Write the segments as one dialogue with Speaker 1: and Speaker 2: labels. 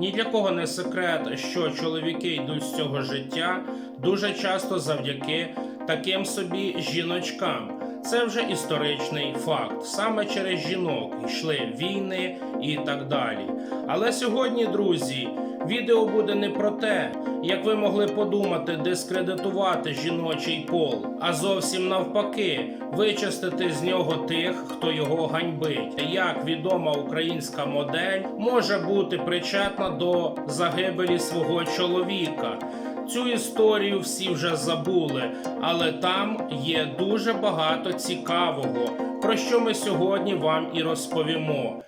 Speaker 1: Ні для кого не секрет, що чоловіки йдуть з цього життя дуже часто завдяки таким собі жіночкам. Це вже історичний факт. Саме через жінок йшли війни і так далі. Але сьогодні, друзі, відео буде не про те, як ви могли подумати, дискредитувати жіночий пол, а зовсім навпаки, вичистити з нього тих, хто його ганьбить. Як відома українська модель може бути причетна до загибелі свого чоловіка. Цю історію всі вже забули, але там є дуже багато цікавого, про що ми сьогодні вам і розповімо.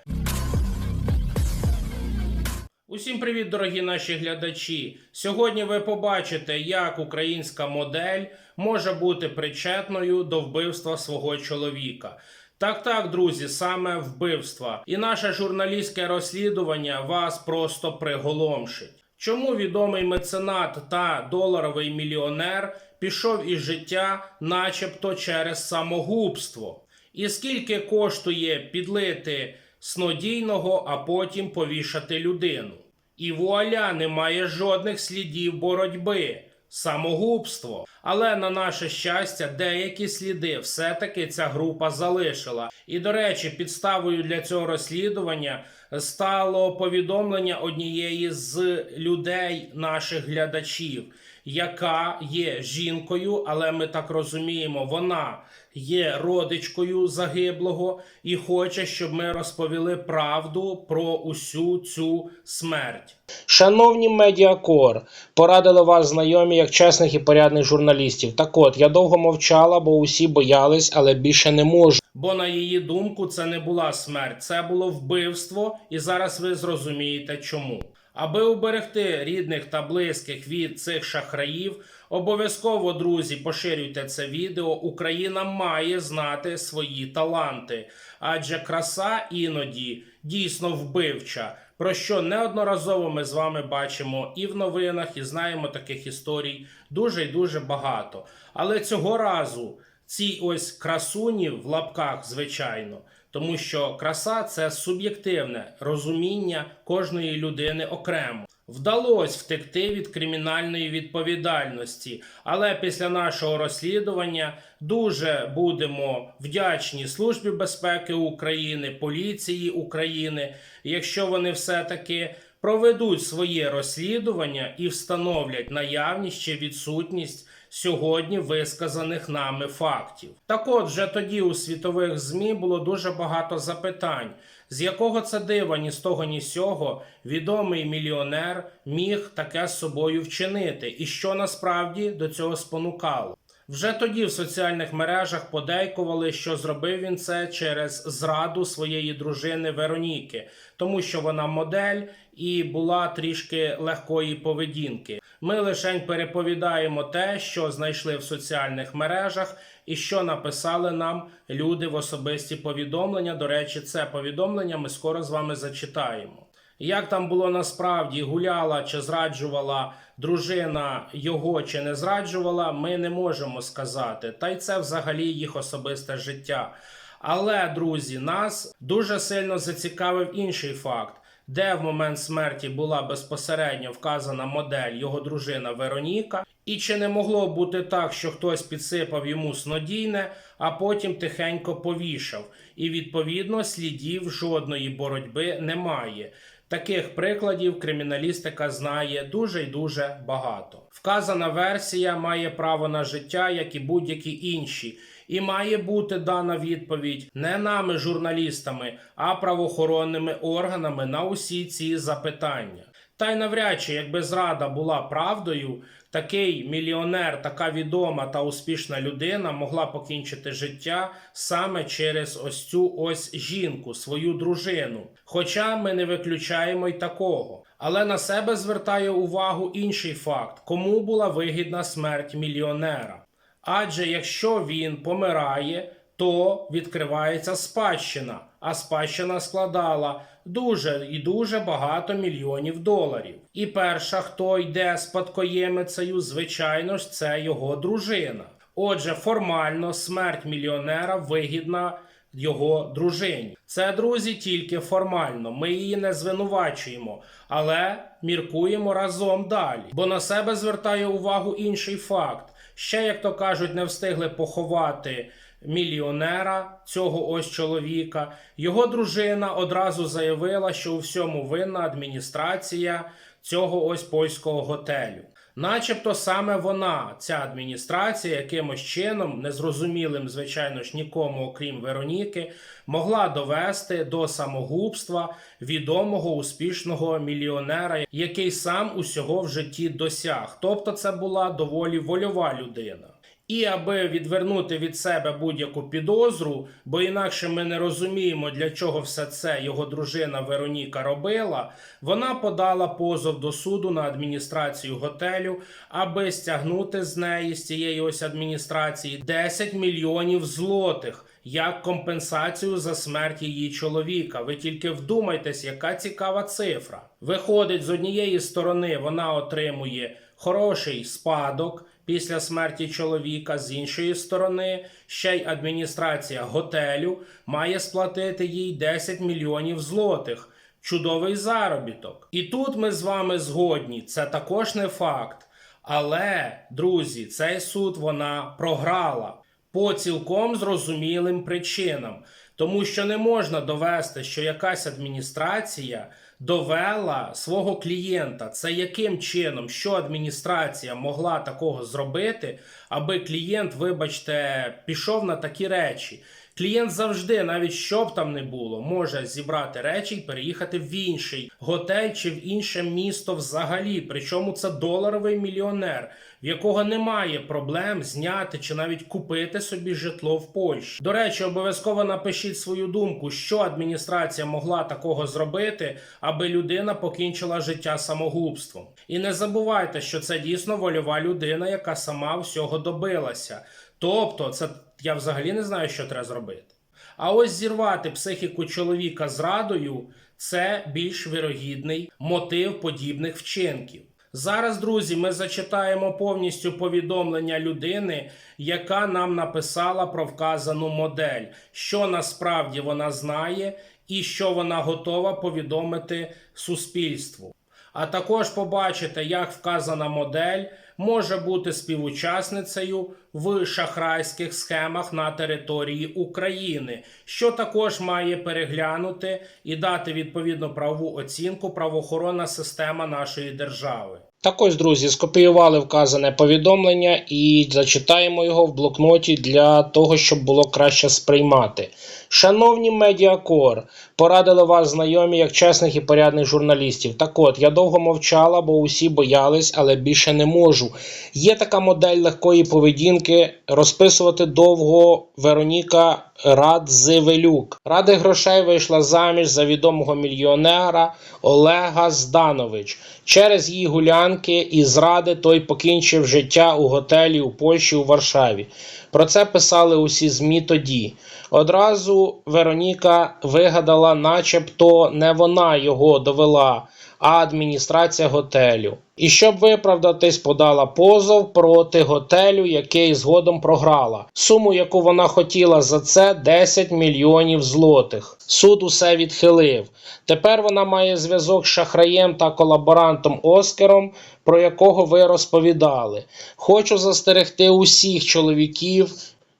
Speaker 1: Усім привіт, дорогі наші глядачі! Сьогодні ви побачите, як українська модель може бути причетною до вбивства свого чоловіка. Так, так, друзі, саме вбивства. І наше журналістське розслідування вас просто приголомшить. Чому відомий меценат та доларовий мільйонер пішов із життя, начебто через самогубство? І скільки коштує підлити снодійного, а потім повішати людину? І вуаля немає жодних слідів боротьби. Самогубство. Але на наше щастя, деякі сліди все-таки ця група залишила. І до речі, підставою для цього розслідування стало повідомлення однієї з людей, наших глядачів, яка є жінкою, але ми так розуміємо, вона є родичкою загиблого і хоче, щоб ми розповіли правду про усю цю смерть. Шановні медіакор, порадили вас знайомі як чесних і порядних журналістів. Так от я довго мовчала, бо усі боялись, але більше не можу. Бо на її думку це не була смерть, це було вбивство, і зараз ви зрозумієте чому. Аби уберегти рідних та близьких від цих шахраїв, обов'язково, друзі, поширюйте це відео. Україна має знати свої таланти, адже краса іноді дійсно вбивча. Про що неодноразово ми з вами бачимо і в новинах, і знаємо таких історій дуже і дуже багато. Але цього разу ці ось красуні в лапках, звичайно, тому що краса це суб'єктивне розуміння кожної людини окремо. Вдалося втекти від кримінальної відповідальності, але після нашого розслідування дуже будемо вдячні Службі безпеки України, поліції України, якщо вони все-таки проведуть своє розслідування і встановлять наявність чи відсутність сьогодні висказаних нами фактів. Так от вже тоді у світових ЗМІ було дуже багато запитань, з якого це дива ні з того, ні з сього відомий мільйонер міг таке з собою вчинити, і що насправді до цього спонукало. Вже тоді в соціальних мережах подейкували, що зробив він це через зраду своєї дружини Вероніки, тому що вона модель і була трішки легкої поведінки. Ми лише переповідаємо те, що знайшли в соціальних мережах, і що написали нам люди в особисті повідомлення. До речі, це повідомлення ми скоро з вами зачитаємо. Як там було насправді, гуляла чи зраджувала дружина його чи не зраджувала, ми не можемо сказати. Та й це взагалі їх особисте життя. Але, друзі, нас дуже сильно зацікавив інший факт, де в момент смерті була безпосередньо вказана модель його дружина Вероніка, і чи не могло бути так, що хтось підсипав йому снодійне, а потім тихенько повішав, і відповідно слідів жодної боротьби немає. Таких прикладів криміналістика знає дуже й дуже багато. Вказана версія має право на життя, як і будь-які інші, і має бути дана відповідь не нами, журналістами, а правоохоронними органами на усі ці запитання. Та й навряд чи, якби зрада була правдою, такий мільйонер, така відома та успішна людина могла покінчити життя саме через ось цю ось жінку, свою дружину. Хоча ми не виключаємо й такого. Але на себе звертає увагу інший факт: кому була вигідна смерть мільйонера. Адже якщо він помирає, то відкривається спадщина, а спадщина складала дуже і дуже багато мільйонів доларів. І перша, хто йде спадкоємицею, звичайно ж, це його дружина. Отже, формально смерть мільйонера вигідна його дружині. Це друзі тільки формально. Ми її не звинувачуємо, але міркуємо разом далі. Бо на себе звертає увагу інший факт. Ще, як то кажуть, не встигли поховати мільйонера цього ось чоловіка. Його дружина одразу заявила, що у всьому винна адміністрація цього ось польського готелю. Начебто саме вона, ця адміністрація, якимось чином, незрозумілим, звичайно ж, нікому, окрім Вероніки, могла довести до самогубства відомого успішного мільйонера, який сам усього в житті досяг. Тобто, це була доволі вольова людина. І аби відвернути від себе будь-яку підозру, бо інакше ми не розуміємо, для чого все це його дружина Вероніка робила, вона подала позов до суду на адміністрацію готелю, аби стягнути з неї з цієї ось адміністрації 10 мільйонів злотих як компенсацію за смерть її чоловіка. Ви тільки вдумайтесь, яка цікава цифра. Виходить, з однієї сторони вона отримує хороший спадок після смерті чоловіка, з іншої сторони, ще й адміністрація готелю має сплатити їй 10 мільйонів злотих. Чудовий заробіток. І тут ми з вами згодні, це також не факт. Але, друзі, цей суд вона програла по цілком зрозумілим причинам, тому що не можна довести, що якась адміністрація довела свого клієнта. Це яким чином, що адміністрація могла такого зробити, аби клієнт, вибачте, пішов на такі речі. Клієнт завжди, навіть що б там не було, може зібрати речі і переїхати в інший готель чи в інше місто взагалі. Причому це доларовий мільйонер, в якого немає проблем зняти чи навіть купити собі житло в Польщі. До речі, обов'язково напишіть свою думку, що адміністрація могла такого зробити, аби людина покінчила життя самогубством. І не забувайте, що це дійсно вольова людина, яка сама всього добилася. Тобто, це я взагалі не знаю, що треба зробити. А ось зірвати психіку чоловіка зрадою це більш вірогідний мотив подібних вчинків. Зараз, друзі, ми зачитаємо повністю повідомлення людини, яка нам написала про вказану модель, що насправді вона знає і що вона готова повідомити суспільству. А також побачите, як вказана модель може бути співучасницею в шахрайських схемах на території України, що також має переглянути і дати відповідну правову оцінку правоохоронна система нашої держави. Так ось, друзі, скопіювали вказане повідомлення і зачитаємо його в блокноті для того, щоб було краще сприймати. Шановні медіакор, порадили вас знайомі як чесних і порядних журналістів. Так от, я довго мовчала, бо усі боялись, але більше не можу. Є така модель легкої поведінки розписувати довго Вероніка Радзивелюк. Ради грошей вийшла заміж за відомого мільйонера Олега Зданович. Через її гулянки і зради той покінчив життя у готелі у Польщі у Варшаві. Про це писали усі ЗМІ тоді. Одразу Вероніка вигадала, начебто не вона його довела, а адміністрація готелю. І щоб виправдатись, подала позов проти готелю, який згодом програла. Суму, яку вона хотіла за це 10 мільйонів злотих. Суд усе відхилив. Тепер вона має зв'язок з шахраєм та колаборантом Оскаром, про якого ви розповідали. Хочу застерегти усіх чоловіків.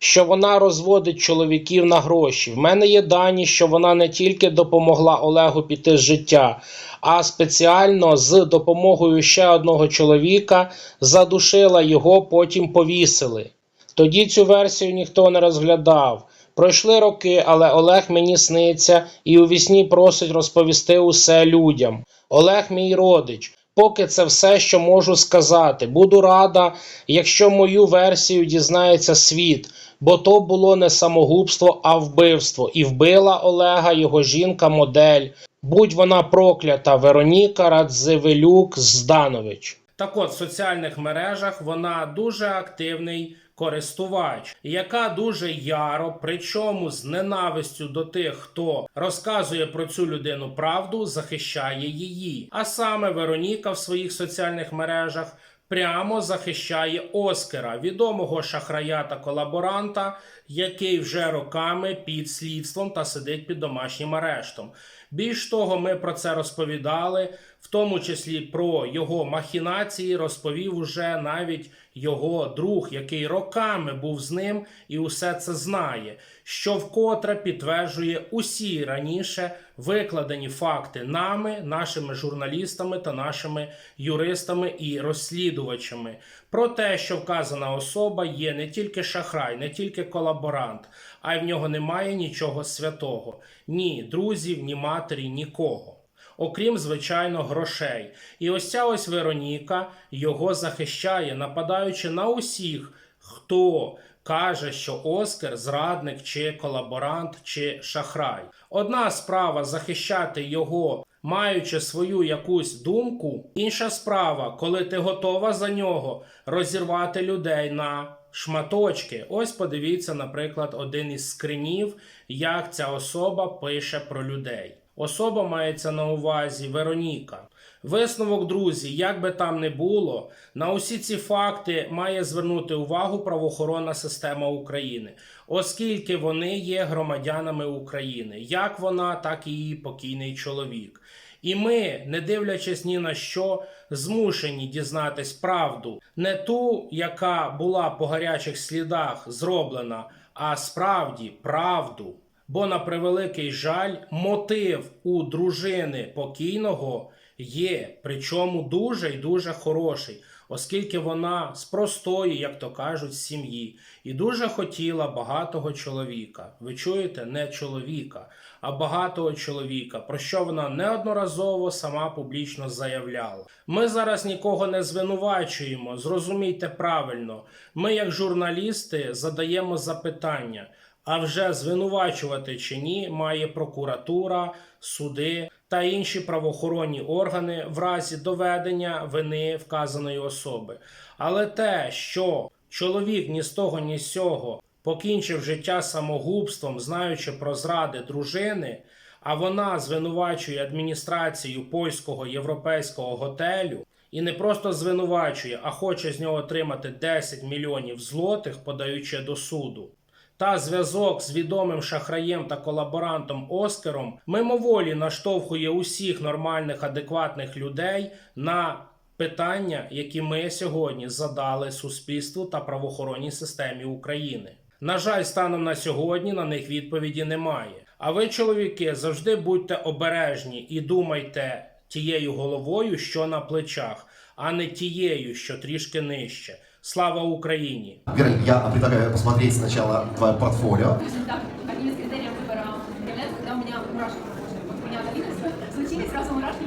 Speaker 1: Що вона розводить чоловіків на гроші. В мене є дані, що вона не тільки допомогла Олегу піти з життя, а спеціально з допомогою ще одного чоловіка задушила його, потім повісили. Тоді цю версію ніхто не розглядав. Пройшли роки, але Олег мені сниться і у вісні просить розповісти усе людям. Олег мій родич. Поки це все, що можу сказати. Буду рада, якщо мою версію дізнається світ, бо то було не самогубство, а вбивство. І вбила Олега його жінка-модель. Будь вона проклята Вероніка Радзивелюк Зданович. Так от в соціальних мережах вона дуже активний користувач, яка дуже яро, причому з ненавистю до тих, хто розказує про цю людину правду, захищає її. А саме Вероніка в своїх соціальних мережах прямо захищає Оскара, відомого шахрая та колаборанта, який вже роками під слідством та сидить під домашнім арештом. Більш того, ми про це розповідали, в тому числі про його махінації, розповів уже навіть його друг, який роками був з ним і усе це знає, що вкотре підтверджує усі раніше викладені факти нами, нашими журналістами та нашими юристами і розслідувачами про те, що вказана особа є не тільки шахрай, не тільки колаборант, а й в нього немає нічого святого, ні друзів, ні матері, нікого. Окрім звичайно грошей, і ось ця ось Вероніка його захищає, нападаючи на усіх, хто каже, що Оскар зрадник чи колаборант чи шахрай. Одна справа захищати його, маючи свою якусь думку, інша справа, коли ти готова за нього розірвати людей на шматочки. Ось подивіться, наприклад, один із скринів, як ця особа пише про людей. Особа мається на увазі Вероніка. Висновок, друзі, як би там не було, на усі ці факти має звернути увагу правоохоронна система України, оскільки вони є громадянами України, як вона, так і її покійний чоловік. І ми, не дивлячись ні на що, змушені дізнатись правду, не ту, яка була по гарячих слідах зроблена, а справді правду. Бо, на превеликий жаль, мотив у дружини покійного є, причому дуже і дуже хороший, оскільки вона з простої, як то кажуть, сім'ї, і дуже хотіла багатого чоловіка. Ви чуєте, не чоловіка, а багатого чоловіка, про що вона неодноразово сама публічно заявляла. Ми зараз нікого не звинувачуємо, зрозумійте правильно. Ми, як журналісти, задаємо запитання. А вже звинувачувати чи ні має прокуратура, суди та інші правоохоронні органи в разі доведення вини вказаної особи. Але те, що чоловік ні з того, ні з сього покінчив життя самогубством, знаючи про зради дружини, а вона звинувачує адміністрацію польського європейського готелю. І не просто звинувачує, а хоче з нього отримати 10 мільйонів злотих, подаючи до суду та зв'язок з відомим шахраєм та колаборантом Оскаром мимоволі наштовхує усіх нормальних, адекватних людей на питання, які ми сьогодні задали суспільству та правоохоронній системі України. На жаль, станом на сьогодні на них відповіді немає. А ви, чоловіки, завжди будьте обережні і думайте тією головою, що на плечах, а не тією, що трішки нижче. Слава Україні!
Speaker 2: Вера, я предлагаю посмотреть сначала твое портфолио.
Speaker 3: Одним из критериев выбора является, когда у меня мурашки. Вот у меня случились сразу мурашки